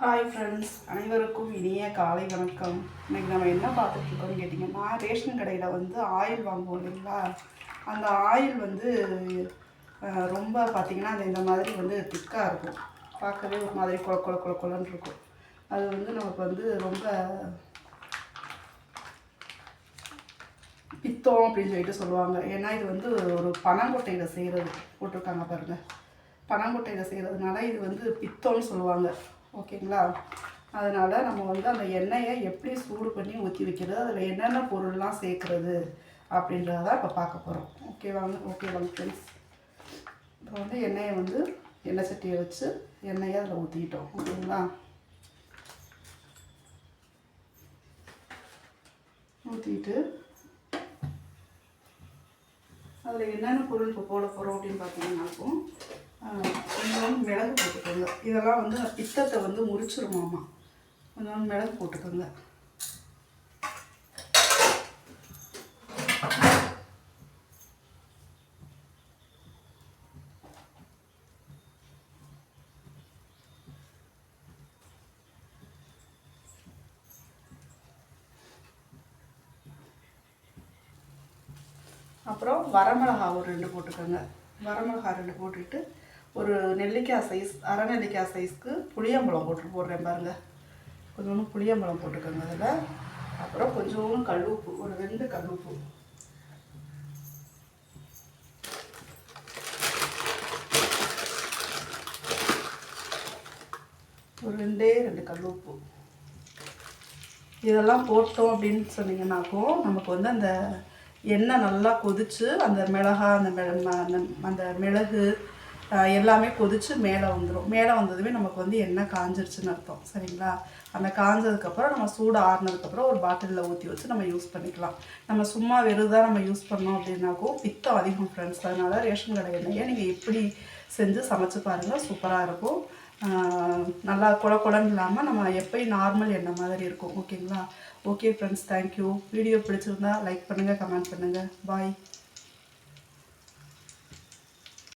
Hi friends அனைவருக்கும் இனிய காலை வணக்கம். இன்னைக்கு நம்ம என்ன பார்த்துட்ருக்கோம்னு கேட்டிங்கன்னா ரேஷன் கடையில் வந்து ஆயில் வாங்குவோம் இல்லைங்களா? அந்த ஆயில் வந்து ரொம்ப பார்த்திங்கன்னா அது இந்த மாதிரி வந்து திக்காக இருக்கும். பார்க்கவே ஒரு மாதிரி கொல கொல கொல கொலன்னு இருக்கும். அது வந்து நமக்கு வந்து ரொம்ப பித்தம் அப்படின்னு சொல்லிட்டு சொல்லுவாங்க. ஏன்னா இது வந்து ஒரு பனங்கொட்டையில் செய்கிறது போட்டிருக்காங்க பாருங்கள் பனங்கொட்டையில் செய்கிறதுனால இது வந்து பித்தம்னு சொல்லுவாங்க. ஓகேங்களா? அதனால் நம்ம வந்து அந்த எண்ணெயை எப்படி சூடு பண்ணி ஊற்றி வைக்கிறது அதில் என்னென்ன பொருள்லாம் சேர்க்குறது அப்படின்றத தான் இப்போ பார்க்க போகிறோம் ஓகேவாங்க ஓகேவாங்க ஃப்ரெண்ட்ஸ் இப்போ வந்து எண்ணெயை வந்து எண்ணெய் சட்டியை வச்சு எண்ணெயை அதில் ஊற்றிக்கிட்டோம் ஓகேங்களா? ஊற்றிட்டு அதில் என்னென்ன பொருள் இப்போ போட போகிறோம் அப்படின்னு பார்த்தீங்கன்னாக்கும் கொஞ்சம் மிளகு போட்டுக்கோங்க. இதெல்லாம் வந்து பித்தத்தை வந்து முறிச்சிருமாம்மா கொஞ்சம் மிளகு போட்டுக்கோங்க. அப்புறம் வரமிளகா ஒரு ரெண்டு போட்டுக்கோங்க. வரமிளகா ரெண்டு போட்டுட்டு ஒரு நெல்லிக்காய் சைஸ் அரை நெல்லிக்காய் சைஸ்க்கு புளியம்பழம் போட்டு போடுறேன் பாருங்கள் கொஞ்சோண்டு புளியம்பழம் போட்டுக்கோங்க அதில். அப்புறம் கொஞ்சோண்டு கல்லுப்பு ஒரு ரெண்டு கல்லுப்பு. ஒரு ரெண்டே ரெண்டு கல்லுப்பு. இதெல்லாம் போட்டோம் அப்படின்னு சொன்னீங்கன்னாக்கும் நமக்கு வந்து அந்த எண்ணெய் நல்லா கொதிச்சு அந்த மிளகா அந்த ம- அந்த- மிளகு எல்லாமே கொதிச்சு மேலே வந்துடும் மேலே வந்ததுமே நமக்கு வந்து எண்ணெய் காஞ்சிருச்சுன்னு அர்த்தம். சரிங்களா? அந்த காஞ்சதுக்கப்புறம் நம்ம சூடு ஆறுனதுக்கப்புறம் ஒரு பாட்டிலில் ஊற்றி வச்சு நம்ம யூஸ் பண்ணிக்கலாம். நம்ம சும்மா வெறுதாக நம்ம யூஸ் பண்ணோம் அப்படின்னாக்கும் பித்தம் அதிகம் ஃப்ரெண்ட்ஸ் அதனால் ரேஷன் கடை எண்ணெயை நீங்கள் எப்படி செஞ்சு சமைச்சு பாருங்கள் சூப்பராக இருக்கும். நல்லா குழ குழன்னு இல்லாமல் நம்ம எப்பயும் நார்மல் எண்ணெய் மாதிரி இருக்கும். ஓகேங்களா okay friends thank you video பிடிச்சிருந்தா லைக் பண்ணுங்கள் கமெண்ட் பண்ணுங்கள் பாய்